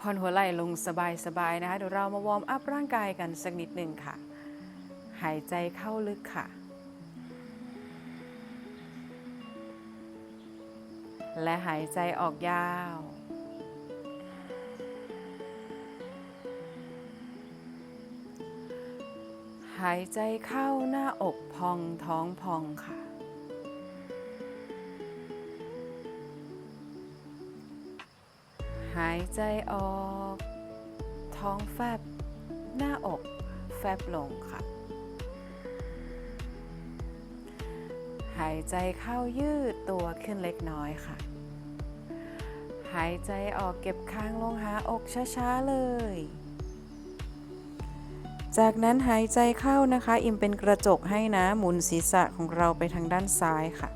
ผ่อนหัวไหล่ลงสบายๆนะคะเดี๋ยวเรามาวอร์มอัพร่างกายกันสักนิดหนึ่งค่ะ หายใจเข้าลึกค่ะ และหายใจออกยาว หายใจเข้าหน้าอกพองท้องพองค่ะ หายใจออก ท้องแฟบ หน้าอกแฟบลงค่ะ หายใจเข้ายืดตัวขึ้นเล็กน้อยค่ะ หายใจออกเก็บค้างลงหาอกช้าๆเลย จากนั้นหายใจเข้านะคะ อิมเป็นกระจกให้นะ หมุนศีรษะของเราไปทางด้านซ้ายค่ะ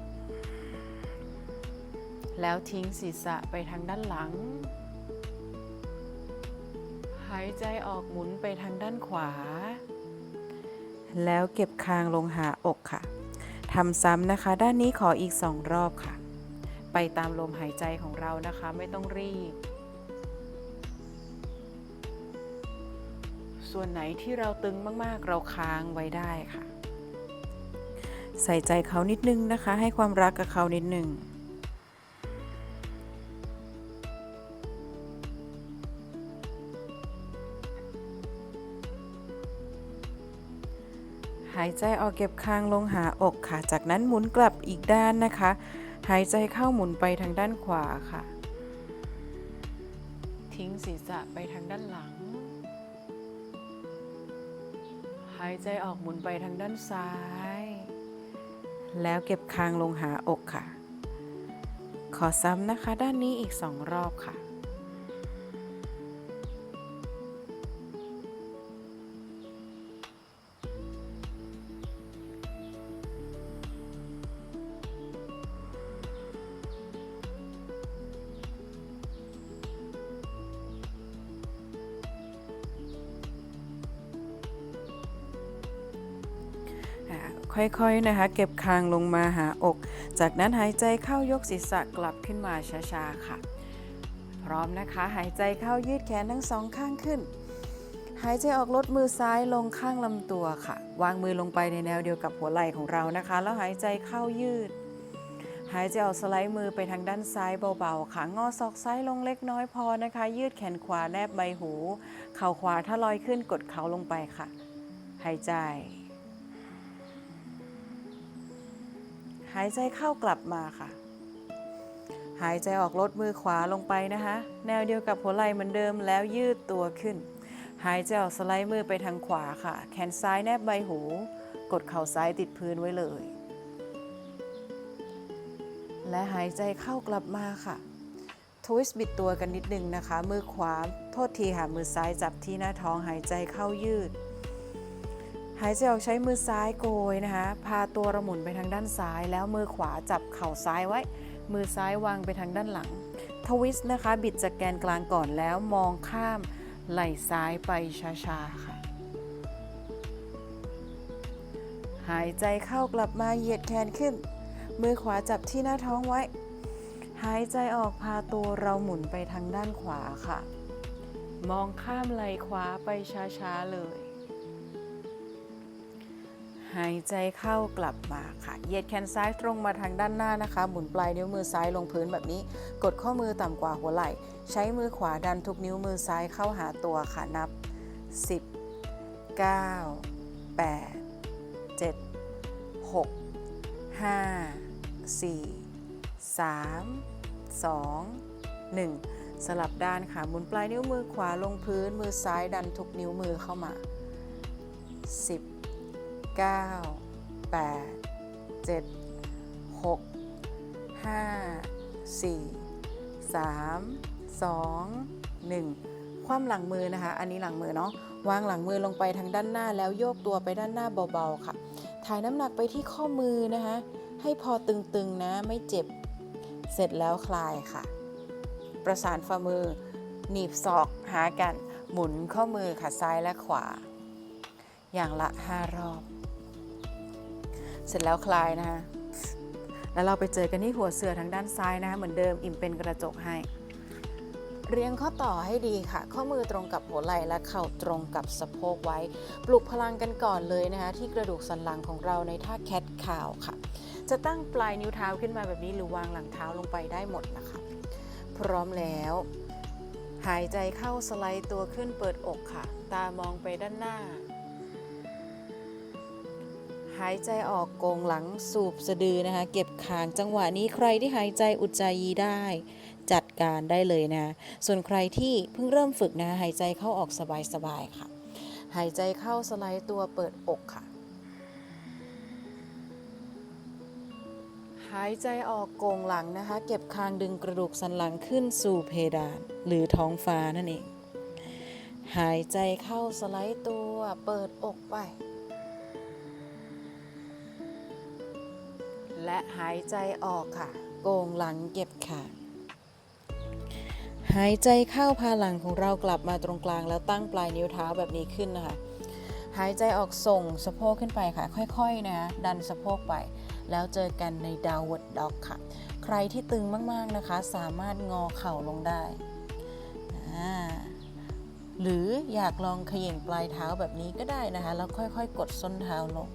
แล้วทิ้งศีรษะไปทางด้านหลัง หายใจออกหมุนไปทางด้านขวา แล้วเก็บคางลงหาอกค่ะทำซ้ำนะคะ ด้านนี้ขออีกสองรอบค่ะ ไปตามลมหายใจของเรานะคะไม่ต้องรีบ ส่วนไหนที่เราตึงมากๆ เราค้างไว้ได้ค่ะ ใส่ใจเขานิดนึงนะคะ ให้ความรักกับเขานิดนึง หายใจออกเก็บคางลงหาอกค่ะ จากนั้นหมุนกลับอีกด้านนะคะ หายใจเข้าหมุนไปทางด้านขวาค่ะ ทิ้งศีรษะไปทางด้านหลัง หายใจออกหมุนไปทางด้านซ้าย แล้วเก็บคางลงหาอกค่ะ ขอซ้ำนะคะด้านนี้อีกสองรอบค่ะ ค่อยๆนะคะ เก็บคางลงมาหาอก จากนั้นหายใจเข้ายกศีรษะกลับขึ้นมาช้าๆค่ะ พร้อมนะคะ หายใจเข้ายืดแขนทั้งสองข้างขึ้น หายใจออกลดมือซ้ายลงข้างลำตัวค่ะ วางมือลงไปในแนวเดียวกับหัวไหล่ของเรานะคะ แล้วหายใจเข้ายืด หายใจออกสไลด์มือไปทางด้านซ้ายเบาๆค่ะงอศอกซ้ายลงเล็กน้อยพอนะคะ ยืดแขนขวาแนบใบหู เข่าขวาถ้าลอยขึ้นกดเข่าลงไปค่ะ หายใจ หายใจเข้ากลับมาค่ะ หายใจออกลดมือขวาลงไปนะคะ แนวเดียวกับหัวไหล่เหมือนเดิมแล้วยืดตัวขึ้น หายใจออกสไลด์มือไปทางขวาค่ะ แขนซ้ายแนบใบหู กดเข่าซ้ายติดพื้นไว้เลย และหายใจเข้ากลับมาค่ะทวิสต์บิดตัวกันนิดนึงนะคะ มือขวา โทษทีค่ะมือซ้ายจับที่หน้าท้องหายใจเข้ายืด หายใจออกใช้มือซ้ายโกยนะคะ พาตัวเราหมุนไปทางด้านซ้าย แล้วมือขวาจับเข่าซ้ายไว้ มือซ้ายวางไปทางด้านหลัง ทวิสต์นะคะ บิดจากแกนกลางก่อนแล้วมองข้ามไหล่ซ้ายไปช้าๆค่ะหายใจเข้ากลับมาเหยียดแขนขึ้น มือขวาจับที่หน้าท้องไว้ หายใจออกพาตัวเราหมุนไปทางด้านขวาค่ะ มองข้ามไหล่ขวาไปช้าๆเลย หายใจเข้ากลับมาค่ะเหยียดแขนซ้ายตรงมาทางด้านหน้านะคะ หมุนปลายนิ้วมือซ้ายลงพื้นแบบนี้ กดข้อมือต่ำกว่าหัวไหล่ ใช้มือขวาดันทุกนิ้วมือซ้ายเข้าหาตัวค่ะนับ 10 9 8 7 6 5 4 3 2 1 สลับด้านค่ะ หมุนปลายนิ้วมือขวาลงพื้น มือซ้ายดันทุกนิ้วมือเข้ามา 10 9 8 7 6 5 4 3 2 1 คว่ำหลังมือนะคะ อันนี้หลังมือเนาะ วางหลังมือลงไปทางด้านหน้าแล้วโยกตัวไปด้านหน้าเบาๆค่ะ ถ่ายน้ำหนักไปที่ข้อมือนะคะ ให้พอตึงๆนะ ไม่เจ็บ เสร็จแล้วคลายค่ะ ประสานฝ่ามือ หนีบศอกหากัน หมุนข้อมือค่ะซ้ายและขวา อย่างละ 5 รอบ เสร็จแล้วคลายนะคะแล้วเราไปเจอกันที่หัวเสือทางด้านซ้ายนะคะเหมือนเดิมอิ่มเป็นกระจกให้ เรียงข้อต่อให้ดีค่ะ ข้อมือตรงกับหัวไหล่และเข่าตรงกับสะโพกไว้ ปลุกพลังกันก่อนเลยนะคะที่กระดูกสันหลังของเราในท่าแคทคาวค่ะ จะตั้งปลายนิ้วเท้าขึ้นมาแบบนี้หรือวางหลังเท้าลงไปได้หมดนะคะ พร้อมแล้ว หายใจเข้าสไลด์ตัวขึ้นเปิดอกค่ะ ตามองไปด้านหน้าายใจออกโกงหลังสูบสะดือนะคะ เก็บคางจังหวะนี้ใครที่หายใจอุจจายีได้ จัดการได้เลยนะ ส่วนใครที่เพิ่งเริ่มฝึกนะหายใจเข้าออกสบายๆค่ะ หายใจเข้าสไลด์ตัวเปิดอกค่ะ หายใจออกโกงหลังนะคะ เก็บคางดึงกระดูกสันหลังขึ้นสู่เพดาน หรือท้องฟ้านั่นเองหายใจเข้าสไลด์ตัวเปิดอกไป และหายใจออกค่ะ โกงหลังเก็บคางหายใจเข้าพาหลังของเรากลับมาตรงกลางแล้วตั้งปลายนิ้วเท้าแบบนี้ขึ้นนะคะ หายใจออกส่งสะโพกขึ้นไปค่ะ ค่อยๆนะดันสะโพกไป แล้วเจอกันใน downward dog ค่ะ ใครที่ตึงมากๆนะคะ สามารถงอเข่าลงได้ หรืออยากลองเขย่งปลายเท้าแบบนี้ก็ได้นะคะ แล้วค่อยๆ กดส้นเท้าลง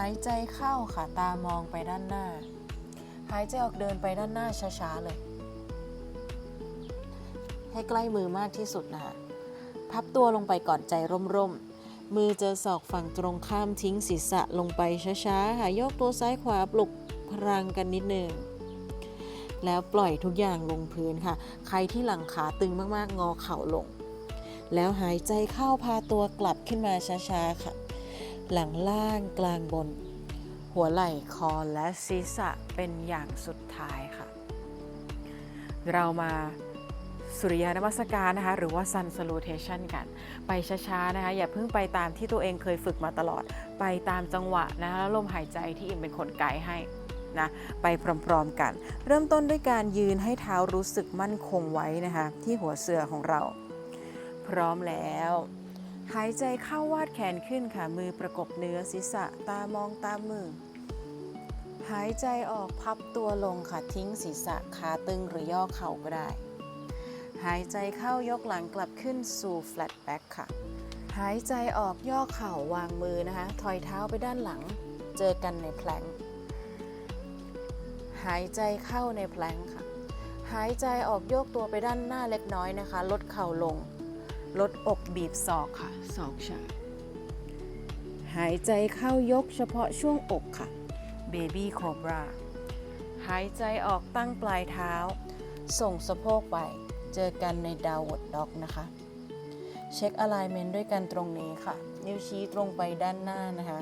หายใจเข้าค่ะตามองไปด้านหน้า หายใจออกเดินไปด้านหน้าช้าๆเลย ให้ใกล้มือมากที่สุดนะคะพับตัวลงไปก่อนใจร่มๆ มือเจอศอกฝั่งตรงข้ามทิ้งศีรษะลงไปช้าๆค่ะยกตัวซ้ายขวาปลุกพลังกันนิดนึงแล้วปล่อยทุกอย่างลงพื้นค่ะ ใครที่หลังขาตึงมากๆ งอเข่าลง แล้วหายใจเข้าพาตัวกลับขึ้นมาช้าๆค่ะ หลังล่างกลางบน หัวไหล่คอและศีรษะเป็นอย่างสุดท้ายค่ะ เรามาสุริยานมัสการนะคะ หรือว่า Sun Salutation กัน ไปช้าๆนะคะ อย่าเพิ่งไปตามที่ตัวเองเคยฝึกมาตลอด ไปตามจังหวะนะคะแล้วลมหายใจที่อิมเป็นคนไกด์ให้นะไปพร้อมๆกัน เริ่มต้นด้วยการยืนให้เท้ารู้สึกมั่นคงไว้นะคะ ที่หัวเสื่อของเรา พร้อมแล้ว หายใจเข้าวาดแขนขึ้นค่ะมือประกบเนื้อศีรษะตามองตามมือ หายใจออกพับตัวลงค่ะทิ้งศีรษะขาตึงหรือย่อเข่าก็ได้ หายใจเข้ายกหลังกลับขึ้นสู่ flat back ค่ะ หายใจออกย่อเข่าวางมือนะคะ ถอยเท้าไปด้านหลัง เจอกันในแพลงหายใจเข้าในแพลงค่ะ หายใจออกโยกตัวไปด้านหน้าเล็กน้อยนะคะ ลดเข่าลง ลดอกบีบศอกค่ะศอกชาหายใจเข้ายกเฉพาะช่วงอกค่ะเบบี้โคบราหายใจออกตั้งปลายเท้า ส่งสะโพกไป เจอกันในดาววดด็อกนะคะ เช็คอะไลเมนต์ด้วยกันตรงนี้ค่ะ นิ้วชี้ตรงไปด้านหน้านะคะ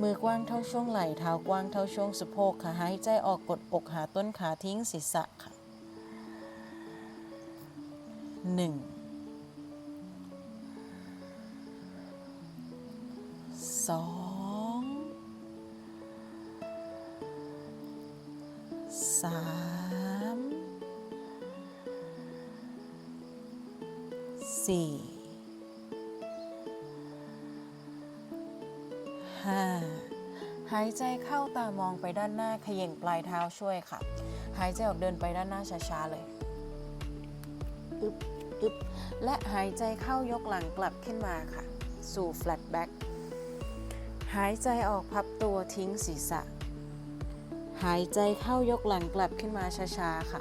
มือกว้างเท่าช่วงไหล่เท้ากว้างเท่าช่วงสะโพกค่ะ หายใจออกกดอกหาต้นขาทิ้งศีรษะค่ะ 1 สองสามสี่ห้าหายใจเข้าตามองไปด้านหน้าเขย่งปลายเท้าช่วยค่ะ หายใจออกเดินไปด้านหน้าช้าๆเลยอึบอึบและหายใจเข้ายกหลังกลับขึ้นมาค่ะ สู่ flat back หายใจออกพับตัวทิ้งศีรษะ หายใจเข้ายกหลังกลับขึ้นมาช้าๆค่ะ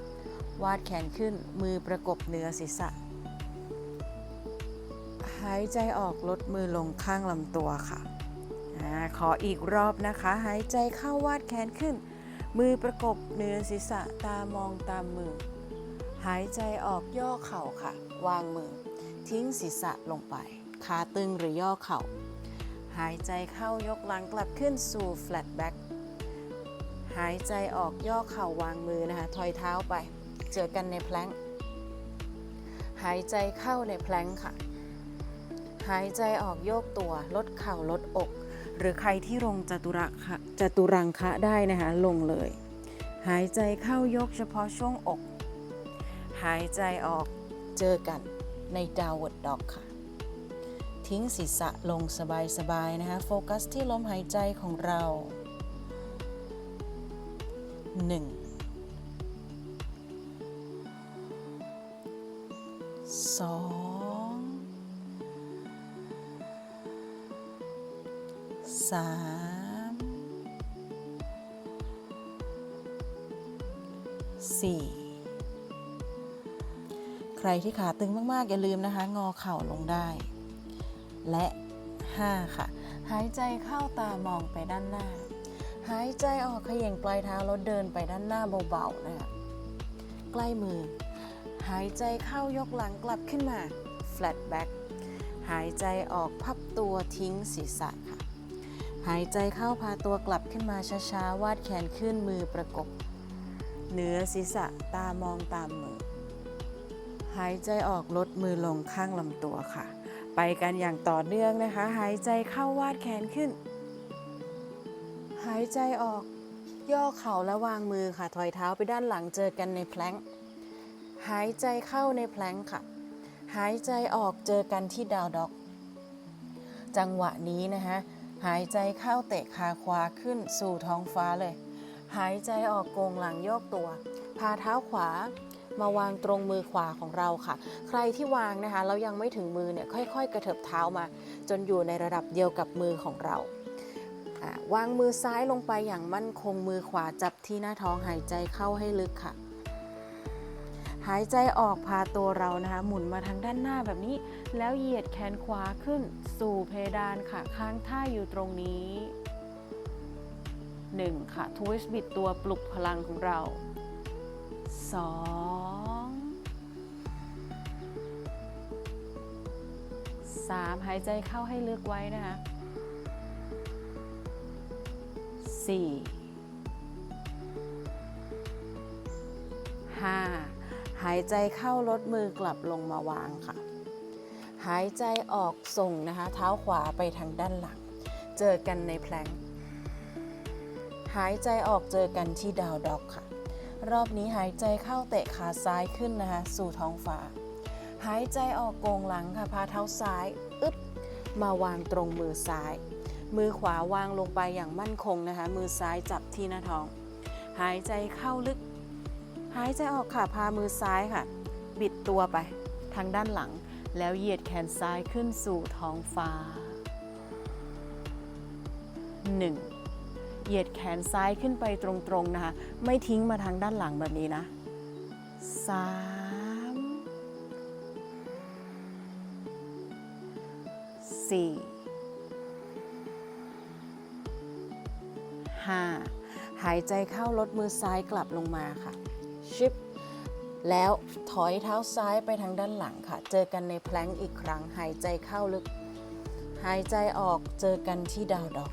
วาดแขนขึ้นมือประกบเหนือศีรษะ หายใจออกลดมือลงข้างลำตัวค่ะอขออีกรอบนะคะ หายใจเข้าวาดแขนขึ้น มือประกบเหนือศีรษะตามองตามมือ หายใจออกย่อเข่าค่ะ วางมือ ทิ้งศีรษะลงไป ขาตึงหรือย่อเข่า หายใจเข้ายกหลังกลับขึ้นสู่ flat back หายใจออกย่อเข่าวางมือนะคะ ถอยเท้าไป เจอกันในแพลงหายใจเข้าในแพลงค่ะ หายใจออกโยกตัว ลดเข่าลดอก หรือใครที่ลงจตุรักคะจตุรังคะได้นะคะ ลงเลย หายใจเข้ายกเฉพาะช่วงอก หายใจออกเจอกันใน downward dog ค่ะ ทิ้งศีรษะลงสบายๆนะคะ โฟกัสที่ลมหายใจของเรา1สองสามสี่ใครที่ขาตึงมาก ๆ อย่าลืมนะคะ งอเข่าลงได้ และ 5 ค่ะ หายใจเข้าตามองไปด้านหน้า หายใจออกเขย่งปลายเท้าแล้วเดินไปด้านหน้าเบาๆนะคะใกล้มือ หายใจเข้ายกหลังกลับขึ้นมา flat back หายใจออกพับตัวทิ้งศีรษะค่ะ หายใจเข้าพาตัวกลับขึ้นมาช้าๆ วาดแขนขึ้นมือประกบ เหนือศีรษะตามองตามมือ หายใจออกลดมือลงข้างลำตัวค่ะ ไปกันอย่างต่อเนื่องนะคะ หายใจเข้าวาดแขนขึ้น หายใจออกย่อเข่าและวางมือค่ะ ถอยเท้าไปด้านหลังเจอกันในแพลงหายใจเข้าในแพลงค่ะ หายใจออกเจอกันที่ดาวด็อก จังหวะนี้นะคะหายใจเข้าเตะขาขวาขึ้นสู่ท้องฟ้าเลย หายใจออกโกงหลังโยกตัว พาเท้าขวา มาวางตรงมือขวาของเราค่ะ ใครที่วางนะคะแล้วยังไม่ถึงมือเนี่ยค่อย ๆ กระเถิบเท้ามา จนอยู่ในระดับเดียวกับมือของเราอ่าวางมือซ้ายลงไปอย่างมั่นคงมือขวาจับที่หน้าท้องหายใจเข้าให้ลึกค่ะ หายใจออกพาตัวเรานะคะ หมุนมาทางด้านหน้าแบบนี้ แล้วเหยียดแขนขวาขึ้นสู่เพดานค่ะ ค้างท่าอยู่ตรงนี้ 1 ค่ะทวิสต์บิดตัวปลุกพลังของเรา 2 3หายใจเข้าให้ลึกไว้นะคะ4 5หายใจเข้าลดมือกลับลงมาวางค่ะ หายใจออกส่งนะคะ เท้าขวาไปทางด้านหลัง เจอกันในแพลงหายใจออกเจอกันที่ดาวด็อกค่ะ รอบนี้หายใจเข้าเตะขาซ้ายขึ้นนะคะ สู่ท้องฟ้า หายใจออกโกงหลังค่ะ พาเท้าซ้ายอึ๊บมาวางตรงมือซ้าย มือขวาวางลงไปอย่างมั่นคงนะคะ มือซ้ายจับที่หน้าท้อง หายใจเข้าลึก หายใจออกค่ะ พามือซ้ายค่ะ บิดตัวไปทางด้านหลัง แล้วเหยียดแขนซ้ายขึ้นสู่ท้องฟ้า 1. เหยียดแขนซ้ายขึ้นไปตรงๆนะคะ ไม่ทิ้งมาทางด้านหลังแบบนี้นะ3 4 5หายใจเข้าลดมือซ้ายกลับลงมาค่ะ ชิป แล้วถอยเท้าซ้ายไปทางด้านหลังค่ะ เจอกันในแพลงอีกครั้ง หายใจเข้าลึก หายใจออกเจอกันที่ดาวดอก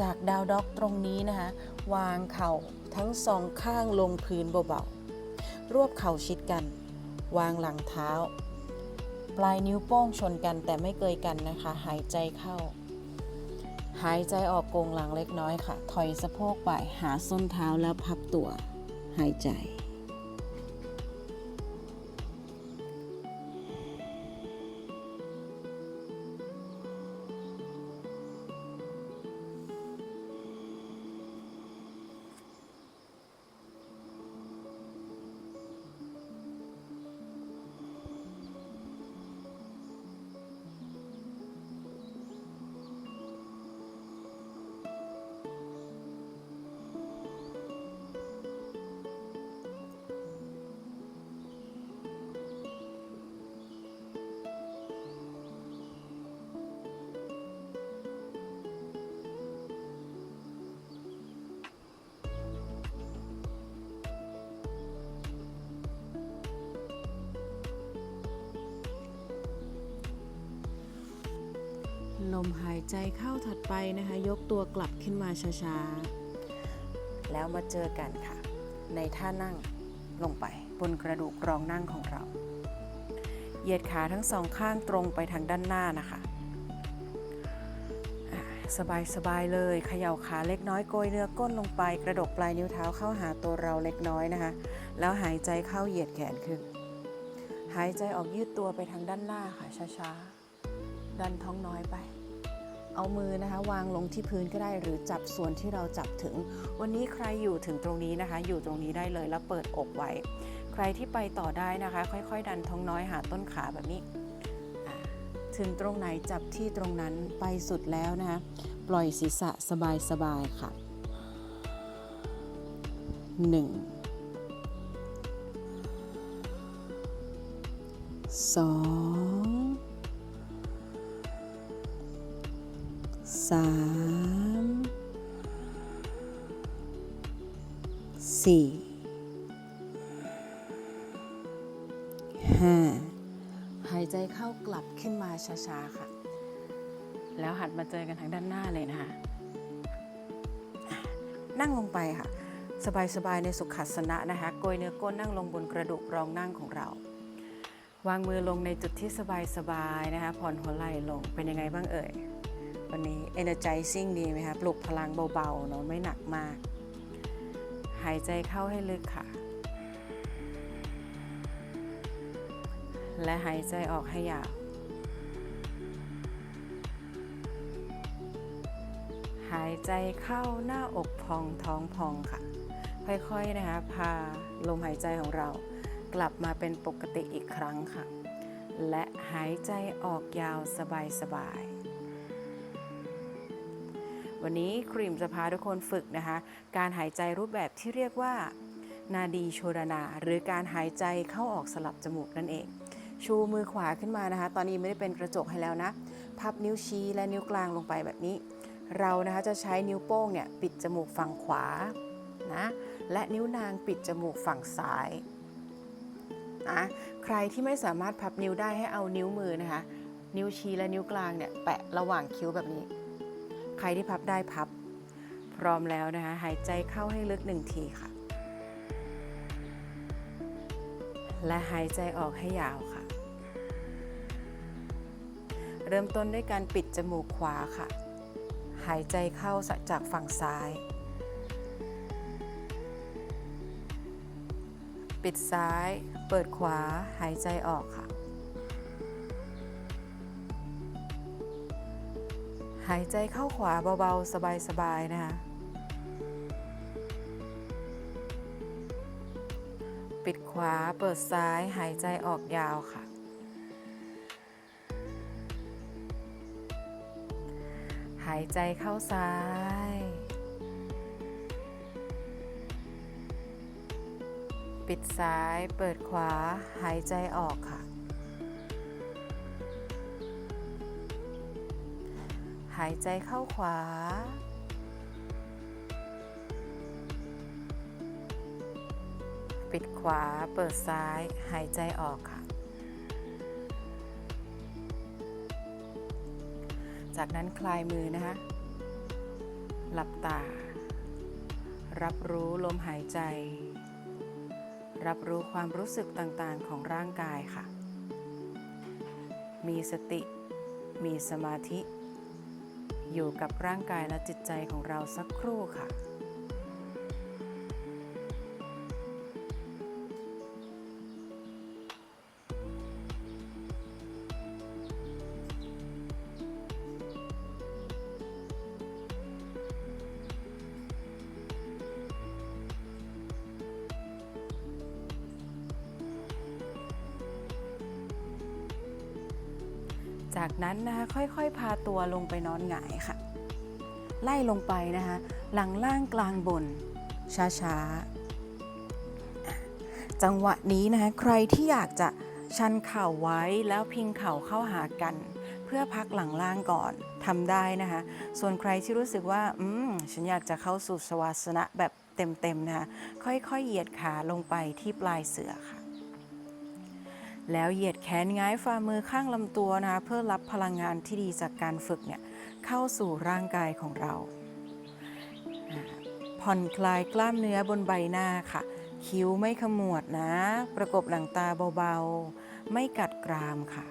จากดาวด็อกตรงนี้นะคะวางเข่าทั้งสองข้างลงพื้นเบาๆ รวบเข่าชิดกัน วางหลังเท้า ปลายนิ้วโป้งชนกันแต่ไม่เกยกันนะคะ หายใจเข้า หายใจออกโกงหลังเล็กน้อยค่ะ ถอยสะโพกไปหาส้นเท้าแล้วพับตัว หายใจ มหายใจเข้าถัดไปนะคะ ยกตัวกลับขึ้นมาช้าๆ แล้วมาเจอกันค่ะ ในท่านั่งลงไปบนกระดูกรองนั่งของเรา เหยียดขาทั้งสองข้างตรงไปทางด้านหน้านะคะอ่าสบายๆเลยเขย่าขาเล็กน้อยโกยเนื้อก้นลงไปกระดกปลายนิ้วเท้าเข้าหาตัวเราเล็กน้อยนะคะ แล้วหายใจเข้าเหยียดแขนขึ้น หายใจออกยืดตัวไปทางด้านหน้าค่ะช้าๆดันท้องน้อยไป เอามือนะคะ วางลงที่พื้นก็ได้หรือจับส่วนที่เราจับถึง วันนี้ใครอยู่ถึงตรงนี้นะคะ อยู่ตรงนี้ได้เลยแล้วเปิดอกไว้ ใครที่ไปต่อได้นะคะ ค่อยๆ ดันท้องน้อยหาต้นขาแบบนี้ ถึงตรงไหนจับที่ตรงนั้นไปสุดแล้วนะคะ ปล่อยศีรษะสบายๆค่ะหนึ่งสอง สามสี่ห้าหายใจเข้ากลับขึ้นมาช้าๆค่ะ แล้วหันมาเจอกันทางด้านหน้าเลยนะคะอะนั่งลงไปค่ะ สบายๆในสุขัสนะนะคะโกยเนื้อก้นนั่งลงบนกระดูกรองนั่งของเรา วางมือลงในจุดที่สบายๆนะคะ ผ่อนหัวไหล่ลงเป็นยังไงบ้างเอ่ย วันนี้ energizing ดีไหมคะปลุกพลังเบาๆเนาะไม่หนักมาก หายใจเข้าให้ลึกค่ะ และหายใจออกให้ยาวหายใจเข้าหน้าอกพองท้องพองค่ะ ค่อยๆนะคะพาลมหายใจของเรากลับมาเป็นปกติอีกครั้งค่ะ และหายใจออกยาวสบายๆ วันนี้ครีมจะพาทุกคนฝึกนะคะ การหายใจรูปแบบที่เรียกว่า นาดีโชรนา หรือการหายใจเข้าออกสลับจมูกนั่นเอง ชูมือขวาขึ้นมานะคะ ตอนนี้ไม่ได้เป็นกระจกให้แล้วนะ พับนิ้วชี้และนิ้วกลางลงไปแบบนี้ เรานะคะจะใช้นิ้วโป้งเนี่ยปิดจมูกฝั่งขวานะและนิ้วนางปิดจมูกฝั่งซ้ายนะใครที่ไม่สามารถพับนิ้วได้ให้เอานิ้วมือนะคะ นิ้วชี้และนิ้วกลางเนี่ยแปะระหว่างคิ้วแบบนี้ ครที่พับได้พับ พร้อมแล้วนะคะหายใจเข้าให้ลึกหนึ่งทีค่ะ และหายใจออกให้ยาวค่ะ เริ่มต้นด้วยการปิดจมูกขวาค่ะ หายใจเข้าจากฝั่งซ้าย ปิดซ้าย เปิดขวาหายใจออกค่ะายใจเข้าขวาเบาๆ สบายๆ นะคะ ปิดขวาเปิดซ้ายหายใจออกยาวค่ะ หายใจเข้าซ้าย ปิดซ้ายเปิดขวาหายใจออกค่ะายใจเข้าขวา ปิดขวาเปิดซ้ายหายใจออกค่ะ จากนั้นคลายมือนะคะ หลับตา รับรู้ลมหายใจ รับรู้ความรู้สึกต่างๆของร่างกายค่ะ มีสติ มีสมาธิ อยู่กับร่างกายและจิตใจของเราสักครู่ค่ะ นั้นนะคะค่อยๆ พาตัวลงไปนอนหงายค่ะ ไล่ลงไปนะคะหลังล่างกลางบน ช้าๆ จังหวะนี้นะคะใครที่อยากจะชันเข่าไว้แล้วพิงเข่าเข้าหากัน เพื่อพักหลังล่างก่อนทำได้นะคะ ส่วนใครที่รู้สึกว่า อืม ฉันอยากจะเข้าสู่สวาสนะแบบเต็มๆนะคะ ค่อยๆ เหยียดขาลงไปที่ปลายเสือค่ะ แล้วเหยียดแขนง้ายฝ่ามือข้างลำตัวนะคะเพื่อรับพลังงานที่ดีจากการฝึกเนี่ยเข้าสู่ร่างกายของเรา ผ่อนคลายกล้ามเนื้อบนใบหน้าค่ะ คิ้วไม่ขมวดนะ ประกบหลังตาเบาๆ ไม่กัดกรามค่ะ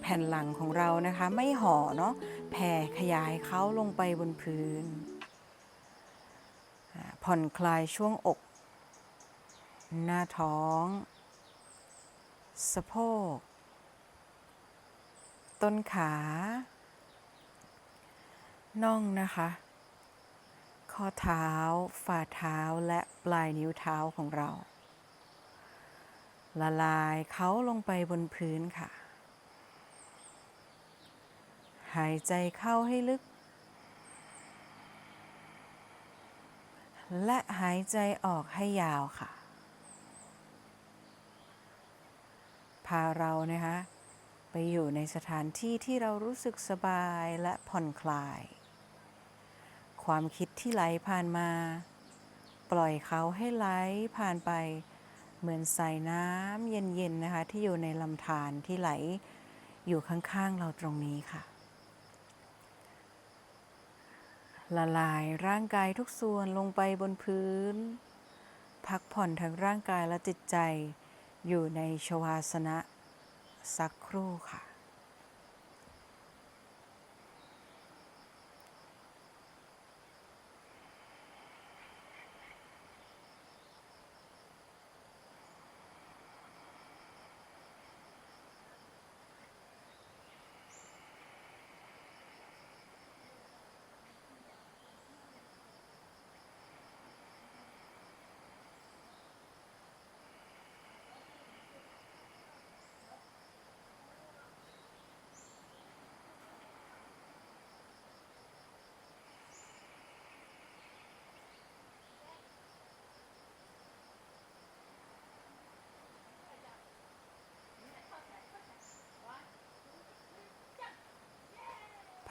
แผ่นหลังของเรานะคะไม่ห่อเนาะแผ่ขยายเขาลงไปบนพื้น ผ่อนคลายช่วงอก หน้าท้อง สะโพก ต้นขาน่องนะคะ ข้อเท้า ฝ่าเท้าและปลายนิ้วเท้าของเรา ละลายเขาลงไปบนพื้นค่ะ หายใจเข้าให้ลึก และหายใจออกให้ยาวค่ะ พาเรานะคะไปอยู่ในสถานที่ที่เรารู้สึกสบายและผ่อนคลาย ความคิดที่ไหลผ่านมา ปล่อยเขาให้ไหลผ่านไป เหมือนใส่น้ำเย็นๆนะคะที่อยู่ในลำธารที่ไหลอยู่ข้างๆเราตรงนี้ค่ะ ละลายร่างกายทุกส่วนลงไปบนพื้น พักผ่อนทั้งร่างกายและจิตใจ อยู่ในชวาสนะสักครู่ค่ะ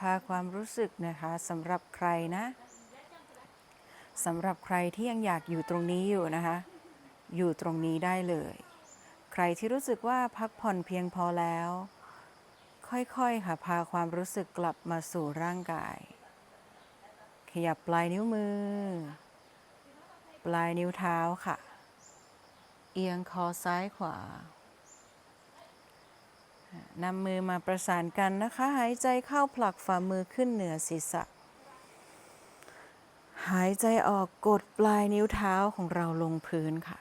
พาความรู้สึกนะคะสำหรับใครนะสำหรับใครที่ยังอยากอยู่ตรงนี้อยู่นะคะ อยู่ตรงนี้ได้เลย ใครที่รู้สึกว่าพักผ่อนเพียงพอแล้ว ค่อยๆค่ะ พาความรู้สึกกลับมาสู่ร่างกาย ขยับปลายนิ้วมือ ปลายนิ้วเท้าค่ะ เอียงคอซ้ายขวา นำมือมาประสานกันนะคะ หายใจเข้าผลักฝ่ามือขึ้นเหนือศีรษะ หายใจออกกดปลายนิ้วเท้าของเราลงพื้นค่ะ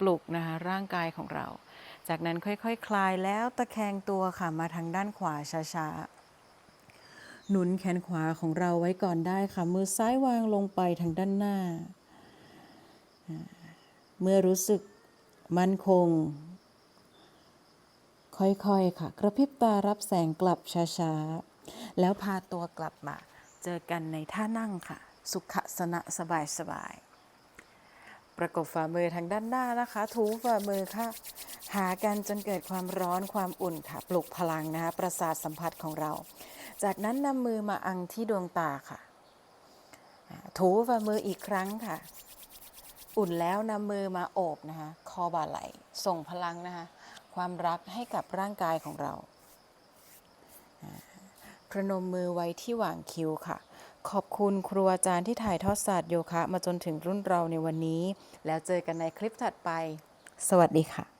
ปลุกนะคะร่างกายของเรา จากนั้นค่อยๆคคลายแล้วตะแคงตัวค่ะมาทางด้านขวาช้าๆ หนุนแขนขวาของเราไว้ก่อนได้ค่ะ มือซ้ายวางลงไปทางด้านหน้า เมื่อรู้สึกมั่นคง ค่อยๆค่ะ กระพริบตารับแสงกลับช้าๆ แล้วพาตัวกลับมา เจอกันในท่านั่งค่ะ สุขสนะสบายๆ ประกบฝ่ามือทางด้านหน้านะคะ ถูฝ่ามือค่ะ หากันจนเกิดความร้อนความอุ่นค่ะ ปลุกพลังนะคะ ประสาทสัมผัสของเรา จากนั้นนำมือมาอังที่ดวงตาค่ะ ถูฝ่ามืออีกครั้งค่ะ อุ่นแล้วนำมือมาโอบนะคะ คอบ่าไหล ส่งพลังนะคะ ความรักให้กับร่างกายของเราอ่าประนมมือไว้ที่หว่างคิ้วค่ะ ขอบคุณครูอาจารย์ที่ถ่ายทอดศาสตร์โยคะ มาจนถึงรุ่นเราในวันนี้ แล้วเจอกันในคลิปถัดไป สวัสดีค่ะ